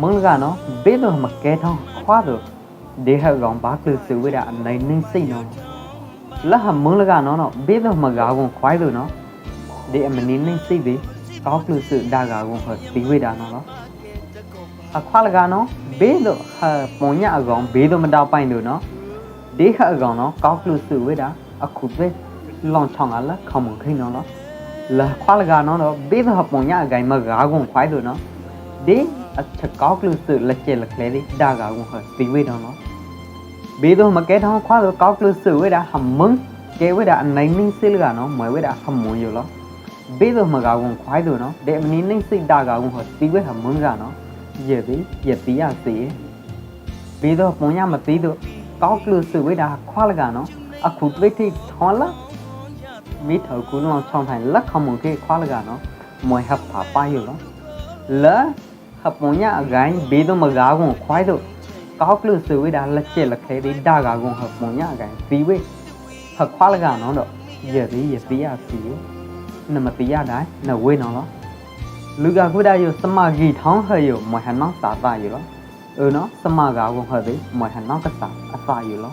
မုန်းကနော်ဘေးတော့မကဲထောင်းခွာတော့ဒေဟကောင်ဘာကလူစုဝိဒါအနိုင်နိုင်စိတ်နော်လာဟမုန်းကနော်နော်ဘေးတော့မကားကုန်ခွိုင်းလို့နော်ဒီအမနေနိုင်စိတ်ပဲကောက်ကလူစုဒါကာကုန်ဟောဒီဝိဒါနော်အခွာလကနော်ဘေးတော့ဟာပုံညအကောင်ဘေးတော့မတောက်ပိုင်လို့နော်ဒေဟအကောင်နော်ကောက်ကလူစုဝိဒါအခုပဲလောင်ချောင်းကလာခေါမခိနော်နော်လာခွာလကနော်တော့ဘေးတော့ပုံညအကိုင်မကားကုန်ခွိုင်းလို့နော်ဒီ အချက်ကောက်ကလို့စလက်ကျလက်လေဒီဒါကကုန်ဟဒီဝေတော့နော်ဘေးတော့မကဲထောင်းခွာတော့ကောက်ကလို့စဝေတာဟမန်းကဲဝေတာအနိုင်နင်းစလကနော်မွေဝေတာဟမွန်ရလောဘေးတော့မကောက်ကုန်ခွိုင်းတော့နော်ဒီအမနီနင်းစိတ်ဒါကကုန်ဟဒီဝေဟမ န်းကနော်ရဲ့ဒီရဲ့တီးရစီဘေးတော့ပုံရမသိတော့ကောက်ကလို့စဝေတာခွာလကနော်အခုတွေ့ထိထောင်းလာမိထောက်ကူလောင်းချောင်းထိုင်လက်ခမုန်ကေခွာလကနော်မွေဟပ်ပါပါရလော la haponya again be do maga gon khwai do kaw klu su we da la che la khe di da ga gon haponya again bi we ha khwa la ga no do ye bi ye bi ya si na ma pi ya dai na we no lo lu ga khu da yo sama gi thong ha yo mo han nong sa ta yo lo ừ nó sama ga gon ha bi mo han nong ka sa a sa yo lo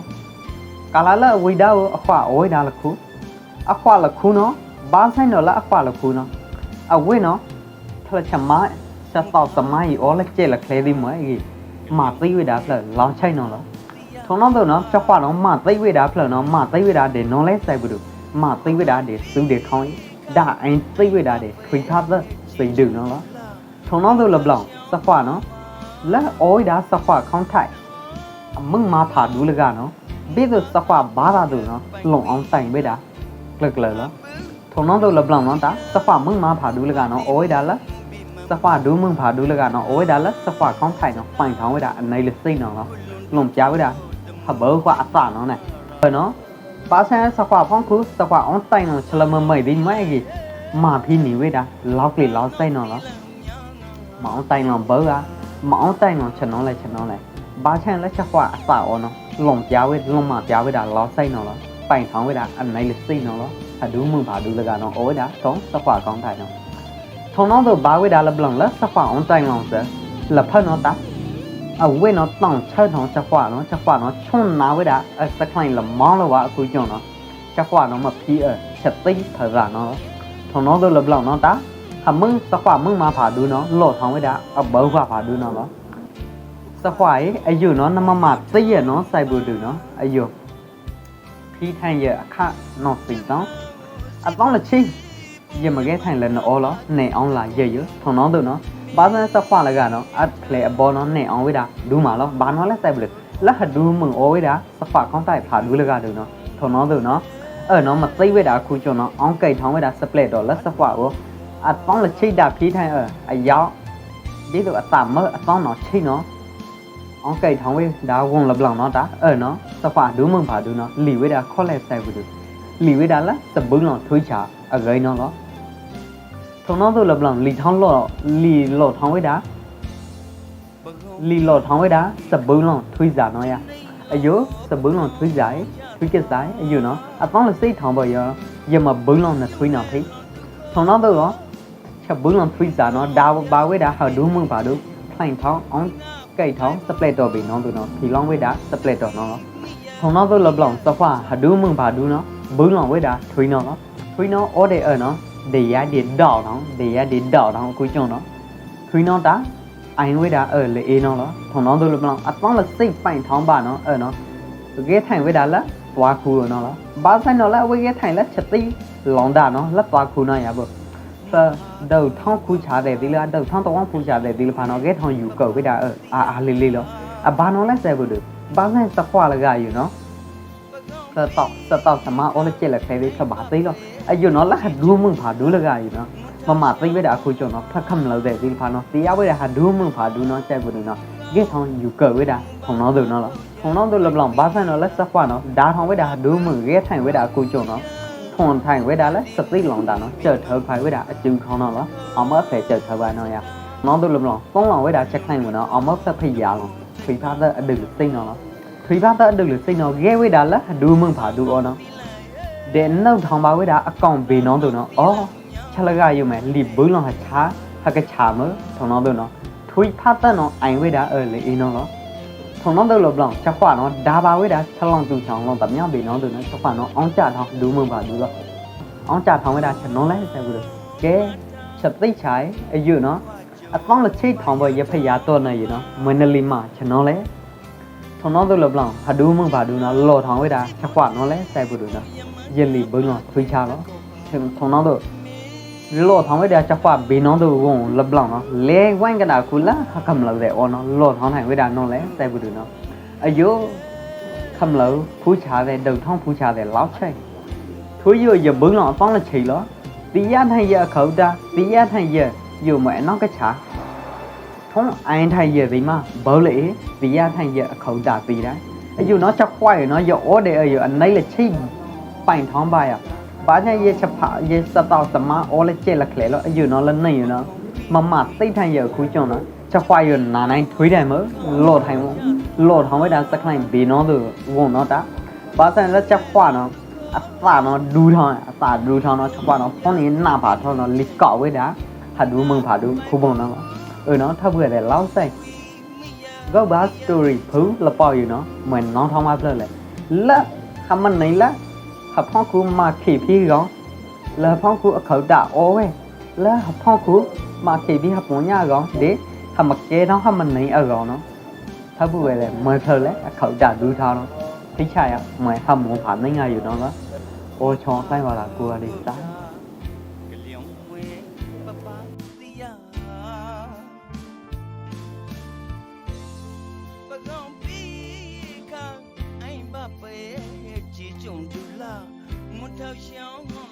kala la we da o a khwa o we da la khu a khwa la khu no ba sai no la a khwa la khu no a we no ထလချမစတောက်စမိုင်းအော်လက်ကျဲလက်ခဲဒီမဲကြီးမာသိဝိတာဖလလောင်ချိုင်နော်လားထုံတော့တော့နော်ချက်ခွာတော့မာသိဝိတာဖလနော်မာသိဝိတာဒေနော်လဲဆိုင်ဘူးမာသိဝိတာဒေစုဒေခေါင်းဒါအိုင်သိဝိတာဒေထွေထားတဲ့စိတ်ဒုနော်လားထုံတော့တော့လဘလောင်စခွာနော်လက်အော်ဒါစခွာခေါင်းထိုက်အမင်းမာဖာဒူးလကနော်ဘေးစခွာဘာသာတူနော်လုံအောင်တိုင်ဝိတာကလကလလားထုံတော့တော့လဘလောင်နော်တာစခွာမင်းမာဖာဒူးလကနော်အော်ဒါလား စဖာဒူးမန်ဖာဒူးလကနော်အဝဲဒါလစဖာကောင်းထိုင်နော်ဖိုင်ထောင်းဝဲဒါအနိုင်လစိတ်နော်လားလွန်ပြဝဲဒါဟဘောခွာအစနော်နဲ့ဘယ်နော်ပါဆန်စဖာဖောင်းခုစဖာအွန်တိုင်နော်ချလမမိုက်ဒီမိုက်ကြီးမာဖီနေဝဲဒါလောက်လေလောက်စိတ်နော်လားမောင်းတိုင်နော်ဘောကမောင်းတိုင်နော်ချနော်လဲချနော်လဲဘာချန်လက်ချက်ခွာအစအော်နော်လွန်ပြဝဲလွန်မပြဝဲဒါလောက်စိတ်နော်လားပိုင်ထောင်းဝဲဒါအနိုင်လစိတ်နော်လားအဒူးမန်ဖာဒူးလကနော်အဝဲဒါသုံးစဖာကောင်းထိုင်နော် ထုံတော့တော့ဘာဝိဒါလဘလန်လစဖာအောင်တိုင်လောင်စလဖနော်တာအဝဲနော်တောင်းချဲထောင်းချက်ဖွာနော်ချက်ဖွာနော်ချွန်နာဝိဒါအစခိုင်လမောင်းလဝအခုကျုံနော်ချက်ဖွာနော်မဖီးအချက်သိဖရာနော်ထုံတော့တော့လဘလန်နော်တာဟမင်းစဖွာမင်းမဖာဒူနော်လော့ထောင်းဝိဒါအဘောဖာဖာဒူနော်နော်စဖွာရဲ့အယုနော်နမမသိရနော်စိုက်ဘူးဒူနော်အယုဖီးထိုင်ရဲ့အခနော်စီတောင်းအတောင်းလက်ချင်း ye ma ge thain le no all lo ne on la ye ye thon no do no ba san sa khwa la ga no at play a ball no ne on we da du ma lo ba no le sai blu la ha du mung o we da sa khwa khong tai pha du le ga do no thon no do no အဲ့နော်မသိဝဲတာခုကျွန်းနော်အောင်ကိတ်ထောင်းဝဲတာစပလက်တော့လက်စဖွာကိုအတောင်းလက်ချိတ်တာဖြီးထိုင်းအရောက်ဒီလိုအတမအတောင်းနော်ချိတ်နော်အောင်ကိတ်ထောင်းဝဲဒါဝုံလဘလောင်နော်တာအဲ့နော်စဖွာဒူးမုံဖာဒူးနော်လီဝဲတာခေါ်လက်ဆိုင်ဘူးလီဝဲတာလားစဘူးနော်ထွေးချာအဂိုင်းနော်နော် ထုံတော့ဆိုလဘလန်လီထောင်းလော့လီလော့ထောင်းဝဲတာလီလော့ထောင်းဝဲတာစဘူးလုံးထွေးစားနော်ရအယိုစဘူးလုံးထွေးစားထွေးကစားအယိုနော်အပေါင်းလစိတ်ထောင်းပေါ်ရရမဘူးလုံးနဲ့ထွေးနော်ဖိထုံတော့တော့ချက်ဘူးလုံးထွေးစားနော်ဒါဘာဝဲတာဟာဒူးမှုပါတို့ဖိုင်ထောင်းအောင်ကိတ်ထောင်းစပလက်တော့ပြီနော်သူနော်ဖီလောင်းဝဲတာစပလက်တော့နော်ထုံတော့ဆိုလဘလန်စဖာဟာဒူးမှုပါဒူးနော်ဘူးလုံးဝဲတာထွေးနော်ထွေးနော်အော်ဒေအနော် ဒေရဒီဒေါနော်ဒေရဒီဒေါနော်အခုကျုံနော်ခွေးနော်တာအိုင်ဝေးတာအဲလေအေးနော်လားထုံနော်တို့လပလောင်အပေါင်းလစိတ်ပိုင်ထောင်းပါနော်အဲနော်ကဲထိုင်ဝေးတာလားတွားခူနော်လားဘာဆိုင်နော်လားဝေးကဲထိုင်လားချက်တိလောင်တာနော်လက်တွားခူနော်ရပါစဒုတ်ထောင်းခူချာတဲ့ဒီလားဒုတ်ထောင်းတော့ခူချာတဲ့ဒီလဖာနော်ကဲထောင်းယူကောက်ဝေး တာအဲအာအာလေးလေးလောအဘာနော်လဲဆဲဘူးတို့ဘာဆိုင်စခွာလကယူနော်စတော့စတော့သမားအော်လက်ကျက်လက်ခဲလေးဆက်ပါသေးလောအယုနော်လက်ခဒူးမဖာဒူးလကယူနော်မမသိဝဲတာအခုကျော်နော်ဖက်ခမ်လောက်တဲ့ဒီဖာနော်တရားဝဲတာဟာဒူးမဖာဒူးနော်ချက်ဘူးနော်ဂေထောင်းယူကဝဲတာထုံနော်သူနော်လားထုံနော်သူလဘလောင်ဘာဆန်နော်လက်ဆက်ဖွာနော်ဒါထောင်းဝဲတာဟာဒူးမဂေထိုင်ဝဲတာအခုကျော်နော်ထွန်ထိုင်ဝဲတာလဲစသိလောင်တာနော်ကြက်ထောက်ဖိုင်ဝဲတာအကျူခေါင်းနော်လားအမဖဲကြက်ထောက်ပါနော်ရနော်သူလဘလောင်ပုံလောင်ဝဲတာချက်ခိုင်မနော်အမဖက်ဖိရလောဖိဖာတဲ့အဒုစိတ်နော်လား ဖိဖာတဲ့အဒုစိတ်နော်ဂဲဝဲတာလဲဒူးမဖာဒူးအော်နော်တဲ့နောက်ထောင်ပါဝဲတာအကောင့်ဘေနောတို့နော်အော်ချက်လကရုံမဲ့လီဘူးလောဟာချာဟကချာမထုံတော့တို့နော်ထွထွေးဖတ်တဲ့နော်အိုင်ဝဲတာအဲလေအင်းနော်လောထုံတော့တော့လောဘလောင်ချက်ခွာနော်ဒါပါဝဲတာချက်လောင်သူချောင်းလောတမြောင်ပေနော်သူနော်ချက်ခွာနော်အောင်ကြထောင်းလူမပါဘူးလောအောင်ကြထောင်းဝဲတာချက်နော်လဲဆက်ဘူးလို့ကဲချက်သိချိုင်အယူနော်အပေါင်းလက်ချိတ်ထောင်းပေါ်ရဖရတော့နေရနော်မွနလီမာချက်နော်လဲ ထုံတော့တော့လောဘလောင်ဟာဒူးမပါဘူးနော်လော်ထောင်းဝဲတာချက်ခွာနော်လဲဆက်ဘူးလို့နော်ရလီဘုံနော်ထွေးချလောထုံတော့တော့ lo thong với đa chắc qua bị nó đâu gong lập lòng nó lê quanh cái nào cú lá cầm lẩu để on nó lo thong này với đa nó lẽ tay bự nó ở vô cầm lẩu phú trà để đầu thong phú trà để láo chơi thú vô giờ bưng nó phong là chỉ đó tí ăn hay giờ khẩu ra tí ăn hay giờ dù mẹ nó cái chả không ai thay giờ gì mà bỡ lẽ tí ăn hay giờ khẩu ra tí đấy ở vô nó chắc quay nó giờ ở đây ở giờ anh lấy là chi bành thong bài à ဘာညာရေချက်ဖာရေစတော့စမအော်လေကျဲလက်ခလေလို့အယူနော်လည်းနေရနော်မမသိထိုင်ရခူးကျွန်းနော်ချက်ခွာရနာနိုင်ထွေးတယ်မလော်ထိုင်မလော်ထောင်းဝဲတာစကလိုင်းဘေနော်သူဝုံနော်တာဘာစံလက်ချက်ခွာနော်အသာနော်ဒူးထောင်းအသာဒူးထောင်းနော်ချက်ခွာနော်ဖုန်းနေနာပါထောင်းနော်လစ်ကောက်ဝဲတာဟာဒူးမုံဖာဒူးခူပုံနော် ဦးနော်ထောက်ခဲ့တယ်လောက်ဆိုင်ကောက်ဘာစတိုရီဘူးလပေါ့ယူနော်မွန်နောင်းထောင်းမပြလဲလက်ခမနိုင်လားဟဖောင်းကူမခေဖီကောလက်ဖောင်းကူအခေါတာအော်ဝဲလက်ဟဖောင်းကူမခေဖီဟပုံညာကောဒီဟမကဲတော့ဟမနိုင်အကောင်နော်ထပ်ပွဲလဲမွန်ထော်လဲအခေါတာဒူးထားတော့ထိချရမွန်ဟမွန်ဖာနိုင်ရယူတော့လားအော်ချောင်းဆိုင်ပါလားကိုရလေးစား ကောင်ပီခါအိမ်ဘပဲကြည်ကြုံဒူလာမွထောက်ရှောင်း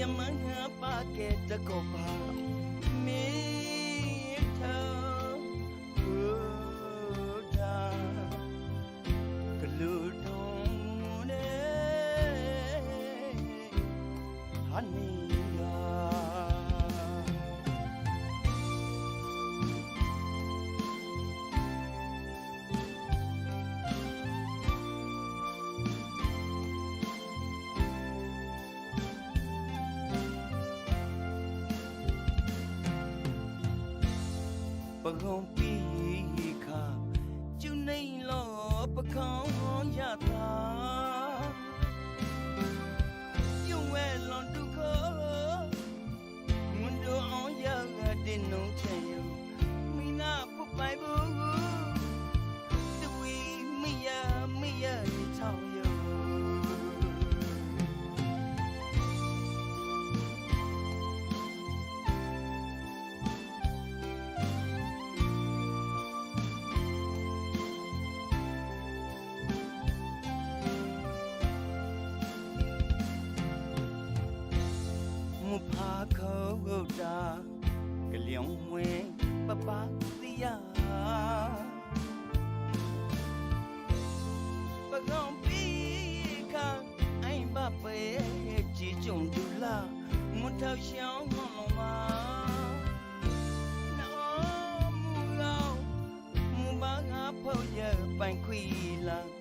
bo yamanga pa ke ta ko pa me tha ta ပ မူဖာခေါ်တာကလျောင်းဝဲပပတိယပကောင်ပီခါအိမ်ဘပဲကြည်ကြုံဒူလာမွန်ထောက်ရှောင်းလုံးမနောမူလောမူဘာငါဖို့ရပိုင်ခွီလာ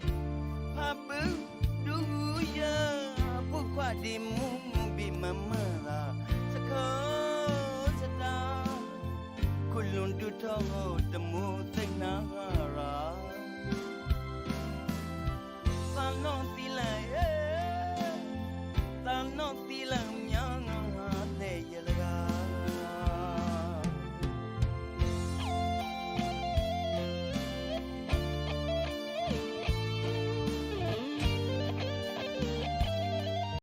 no